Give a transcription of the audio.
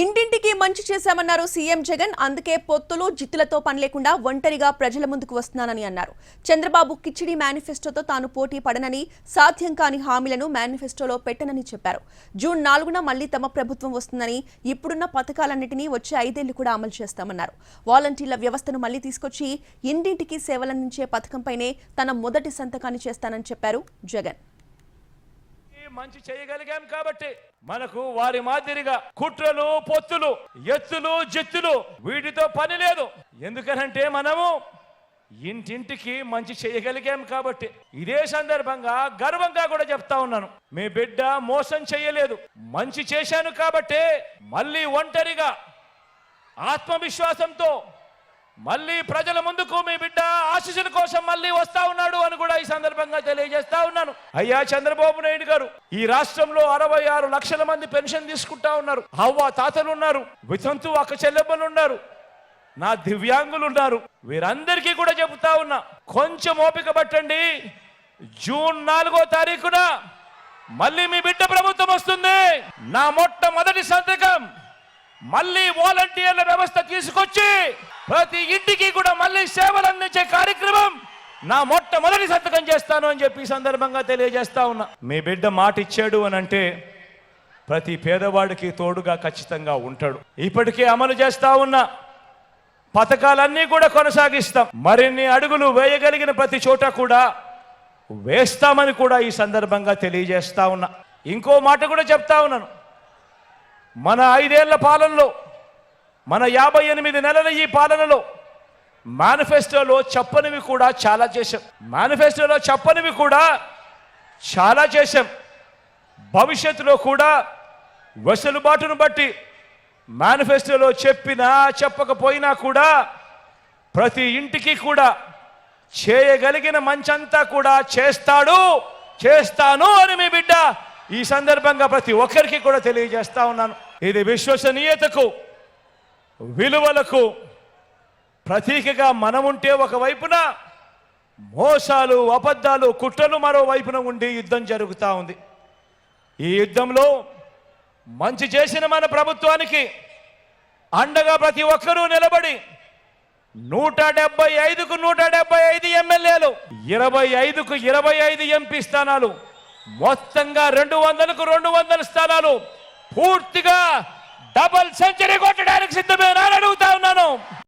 ఇంటింటికి మంచి చేశామన్నారు సీఎం జగన్. అందుకే పొత్తులు జిత్తులతో పని లేకుండా ఒంటరిగా ప్రజల ముందుకు వస్తున్నానని అన్నారు. చంద్రబాబు కిచిడి మేనిఫెస్టోతో తాను పోటీ పడనని సాధ్యం కాని హామీలను మేనిఫెస్టోలో పెట్టనని చెప్పారు. జూన్ నాలుగున మళ్ళీ తమ ప్రభుత్వం వస్తుందని ఇప్పుడున్న పథకాలన్నింటినీ వచ్చే ఐదేళ్ళు కూడా అమలు చేస్తామన్నారు. వాలంటీర్ల వ్యవస్థను మళ్ళీ తీసుకొచ్చి ఇంటింటికి సేవలందించే పథకంపైనే తన మొదటి సంతకాన్ని చేస్తానని చెప్పారు జగన్. మంచి చేయగలిగాం కాబట్టి మనకు వారి మాదిరిగా కుట్రలు పొత్తులు ఎత్తులు జిత్తులు వీటితో పని లేదు. ఎందుకనంటే మనము ఇంటింటికి మంచి చేయగలిగాం కాబట్టి ఇదే సందర్భంగా గర్వంగా కూడా చెప్తా ఉన్నాను. మీ బిడ్డ మోసం చేయలేదు. మంచి చేశాను కాబట్టి మళ్ళీ ఒంటరిగా ఆత్మవిశ్వాసంతో మళ్ళీ ప్రజల ముందుకు మీ బిడ్డ ఆశీస్సుల కోసం మళ్ళీ వస్తా ఉన్నాడు అని ఈ సందర్భంగా తెలియజేస్తా ఉన్నాను. అయ్యా చంద్రబాబు నాయుడు గారు ఈ రాష్ట్రంలో అరవై ఆరు లక్షల మంది పెన్షన్ తీసుకుంటా ఉన్నారు. అవ్వ తాతలు ఉన్నారు వితంతు అక్క చెల్లెమ్మలు ఉన్నారు నా దివ్యాంగులు ఉన్నారు. వీరందరికీ కూడా చెబుతా ఉన్నా కొంచెం ఓపిక పట్టండి. జూన్ నాలుగో తారీఖున మళ్ళీ మీ బిడ్డ ప్రభుత్వం వస్తుంది. నా మొట్టమొదటి సంతకం మళ్ళీ వాలంటీర్ల వ్యవస్థ తీసుకొచ్చి ప్రతి ఇంటికి కూడా మళ్ళీ సేవలు అందించే కార్యక్రమం నా మొట్టమొదటి సంతకం చేస్తాను అని చెప్పి సందర్భంగా తెలియజేస్తా ఉన్నా. మీ బిడ్డ మాట ఇచ్చాడు అని అంటే ప్రతి పేదవాడికి తోడుగా ఖచ్చితంగా ఉంటాడు. ఇప్పటికే అమలు చేస్తా ఉన్న. పథకాలన్నీ కూడా కొనసాగిస్తాం. మరిన్ని అడుగులు వేయగలిగిన ప్రతి చోట కూడా వేస్తామని కూడా ఈ సందర్భంగా తెలియజేస్తా ఉన్నా. ఇంకో మాట కూడా చెప్తా ఉన్నాను. మన ఐదేళ్ళ పాలనలో మన యాభై ఎనిమిది నెలల ఈ పాలనలో మేనిఫెస్టోలో చెప్పనివి కూడా చాలా చేశాం. మేనిఫెస్టోలో చెప్పనివి కూడా చాలా చేశాం. భవిష్యత్తులో కూడా వెసులుబాటును బట్టి మేనిఫెస్టోలో చెప్పినా చెప్పకపోయినా కూడా ప్రతి ఇంటికి కూడా చేయగలిగిన మంచంతా కూడా చేస్తాడు చేస్తాను అని మీ బిడ్డ ఈ సందర్భంగా ప్రతి ఒక్కరికి కూడా తెలియజేస్తా ఉన్నాను. ఇది విశ్వసనీయతకు విలువలకు ప్రతీకగా మనముంటే ఒకవైపున మోసాలు అబద్ధాలు కుట్రలు మరోవైపున ఉండి యుద్ధం జరుగుతూ ఉంది. ఈ యుద్ధంలో మంచి చేసిన మన ప్రభుత్వానికి అండగా ప్రతి ఒక్కరూ నిలబడి నూట డెబ్బై ఐదుకు నూట డెబ్బై ఐదు ఎమ్మెల్యేలు ఇరవై ఐదుకు ఇరవై ఐదు ఎంపీ స్థానాలు మొత్తంగా రెండు వందలకు రెండు వందల స్థానాలు పూర్తిగా డబల్ సెంచరీ కొట్టడానికి సిద్ధమేనా అడుగుతా ఉన్నాను.